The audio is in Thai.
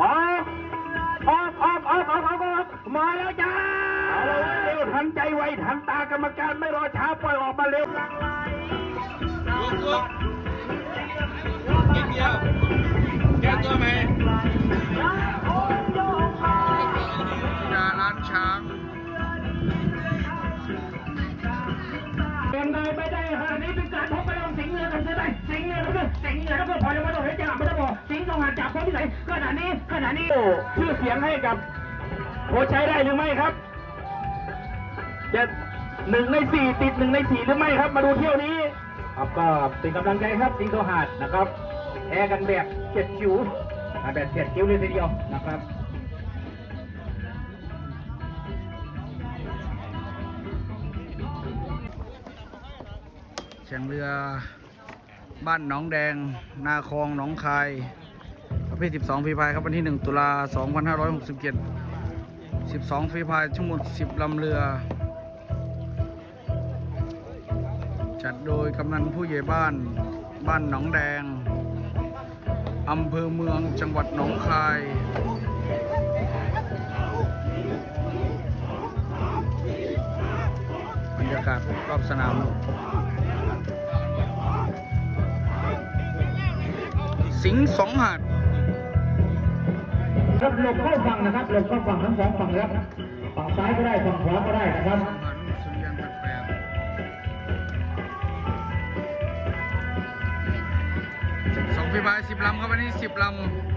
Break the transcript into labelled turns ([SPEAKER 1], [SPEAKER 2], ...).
[SPEAKER 1] ออกออกออกออกออกออกออกมาแล้
[SPEAKER 2] วจ้าเร็วทันใจไวทันตา
[SPEAKER 3] กรรมการไม่รอช้าปล่อยออกมาเร็ว Good, good. Give me up. ห์ต้องหาจับคนที่ไหนขนาดนี้ขนาดนี้
[SPEAKER 1] โอ้ชื่อเสียงให้กับโค้ชใช้ได้หรือไม่ครับ จะหนึ่งในสี่ติดหนึ่งในสี่หรือไม่ครับ มาดูเที่ยวนี้
[SPEAKER 3] ครับก็เป็นกำลังใจครับสิงห์โตหาดนะครับแพ้กันแบบเจ็ดจิ๋วอ่าแบบเจ็ดจิ๋วเลยทีเดียวนะครับ
[SPEAKER 2] แข่งเรือบ้านหนองแดง นาคลองหนองคาย ประเภท 12 ฟรีพายครับ วันที่ 1 ตุลา 2567 12 ฟรีพายทั้งหมด 10 ลำเรือ จัดโดยกำนันผู้ใหญ่บ้าน บ้านหนองแดง อำเภอเมือง จังหวัดหนองคายบรรยากาศรอบสนามสิงห์สองหาด
[SPEAKER 3] ครับหลบเข้าฝั่งนะครับหลบเข้าฝั่งทั้งสองฝั่งครับฝั่งซ้ายก็ได้ฝั่งขวาก็ได้นะครับ
[SPEAKER 2] สองฟีบายสิบลำครับวันนี้สิบลำ